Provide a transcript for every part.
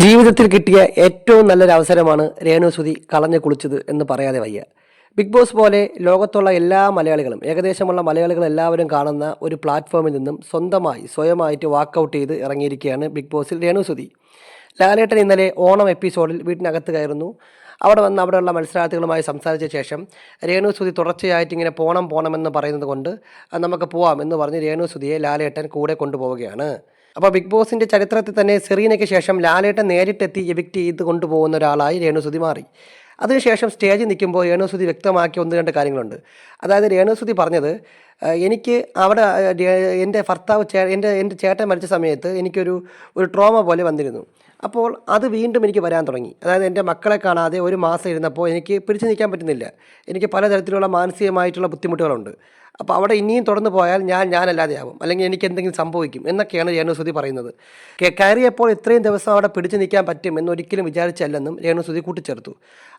ജീവിതത്തിൽ കിട്ടിയ ഏറ്റവും നല്ലൊരു അവസരമാണ് രേണുസുതി കളഞ്ഞു കുളിച്ചത് എന്ന് പറയാതെ വയ്യ. ബിഗ് ബോസ് പോലെ ലോകത്തുള്ള എല്ലാ മലയാളികളും ഏകദേശമുള്ള മലയാളികൾ എല്ലാവരും കാണുന്ന ഒരു പ്ലാറ്റ്ഫോമിൽ നിന്നും സ്വന്തമായി സ്വയമായിട്ട് വാക്കൗട്ട് ചെയ്ത് ഇറങ്ങിയിരിക്കുകയാണ് ബിഗ് ബോസിൽ രേണുസുതി ലാലേട്ടൻ ഇന്നലെ ഓണം എപ്പിസോഡിൽ വീട്ടിനകത്ത് കയറുന്നു. അവിടെ വന്ന് അവിടെയുള്ള മത്സരാർത്ഥികളുമായി സംസാരിച്ച ശേഷം രേണുസുതി തുടർച്ചയായിട്ട് ഇങ്ങനെ പോണം പോണമെന്ന് പറയുന്നത് കൊണ്ട് നമുക്ക് പോവാം എന്ന് പറഞ്ഞ് രേണുസുതിയെ ലാലേട്ടൻ കൂടെ കൊണ്ടുപോവുകയാണ്. അപ്പോൾ ബിഗ് ബോസിന്റെ ചരിത്രത്തിൽ തന്നെ സെറീനയ്ക്ക് ശേഷം ലാലേട്ടൻ നേരിട്ടെത്തി എവിക്റ്റ് ചെയ്ത് കൊണ്ടുപോകുന്ന ഒരാളായി രേണുസുതി മാറി. അതിനുശേഷം സ്റ്റേജിൽ നിൽക്കുമ്പോൾ രേണുസുതി വ്യക്തമാക്കിയ ഒന്ന് രണ്ട് കാര്യങ്ങളുണ്ട്. അതായത് രേണുസുതി പറഞ്ഞത് എനിക്ക് അവിടെ എന്റെ ഭർത്താവ് ചേ എന്റെ എന്റെ ചേട്ടൻ മരിച്ച സമയത്ത് എനിക്കൊരു ഒരു ട്രോമ പോലെ വന്നിരുന്നു. അപ്പോൾ അത് വീണ്ടും എനിക്ക് വരാൻ തുടങ്ങി. അതായത് എന്റെ മക്കളെ കാണാതെ ഒരു മാസം ഇരുന്നപ്പോൾ എനിക്ക് പിടിച്ചു നിൽക്കാൻ പറ്റുന്നില്ല. എനിക്ക് പലതരത്തിലുള്ള മാനസികമായിട്ടുള്ള ബുദ്ധിമുട്ടുകളുണ്ട്. അപ്പോൾ അവിടെ ഇനിയും തുടർന്ന് പോയാൽ ഞാൻ ഞാനല്ലാതെയാവും അല്ലെങ്കിൽ എനിക്ക് എന്തെങ്കിലും സംഭവിക്കും എന്നൊക്കെയാണ് രേണുസുതി പറയുന്നത്. കയറിയപ്പോൾ ഇത്രയും ദിവസം അവിടെ പിടിച്ചു നിൽക്കാൻ പറ്റും എന്നൊരിക്കലും വിചാരിച്ചല്ലെന്നും രേണുസുതി കൂട്ടിച്ചേർത്തു.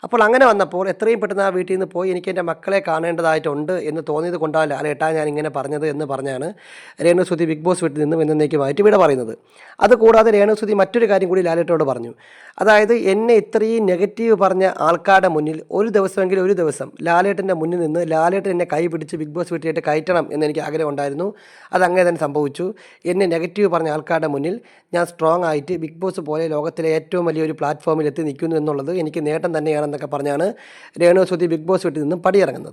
അപ്പോൾ അങ്ങനെ വന്നപ്പോൾ എത്രയും പെട്ടെന്ന് ആ വീട്ടിൽ നിന്ന് പോയി എനിക്ക് എന്റെ മക്കളെ കാണേണ്ടതായിട്ടുണ്ട് എന്ന് തോന്നിയത് കൊണ്ടാണ് ലാലേട്ടാ ഞാൻ ഇങ്ങനെ പറഞ്ഞത് എന്ന് പറഞ്ഞാണ് രേണുസുതി ബിഗ് ബോസ് വീട്ടിൽ നിന്നും എന്നേക്കുമായിട്ട് ഇവിടെ പറയുന്നത്. അതുകൂടാതെ രേണുസുതി മറ്റൊരു കാര്യം കൂടി ലാലേട്ടോട് പറഞ്ഞു. അതായത് എന്നെ ഇത്രയും നെഗറ്റീവ് പറഞ്ഞ ആൾക്കാരുടെ മുന്നിൽ ഒരു ദിവസമെങ്കിലും ഒരു ദിവസം ലാലേട്ടന്റെ മുന്നിൽ നിന്ന് ലാലേട്ടൻ എന്നെ കൈ പിടിച്ച് ബിഗ് ബോസ് വീട്ടിലേക്ക് കയറ്റണം എന്നെനിക്ക് ആഗ്രഹം ഉണ്ടായിരുന്നു അത് അങ്ങനെ തന്നെ സംഭവിച്ചു. എന്നെ നെഗറ്റീവ് പറഞ്ഞ ആൾക്കാരുടെ മുന്നിൽ ഞാൻ സ്ട്രോങ് ആയിട്ട് ബിഗ് ബോസ് പോലെ ലോകത്തിലെ ഏറ്റവും വലിയൊരു പ്ലാറ്റ്ഫോമിൽ എത്തി നിൽക്കുന്നു എന്നുള്ളത് എനിക്ക് നേട്ടം തന്നെയാണെന്നൊക്കെ പറഞ്ഞാണ് രേണു സുധി ബിഗ് ബോസ് വീട്ടിൽ നിന്നും പടിയിറങ്ങുന്നത്.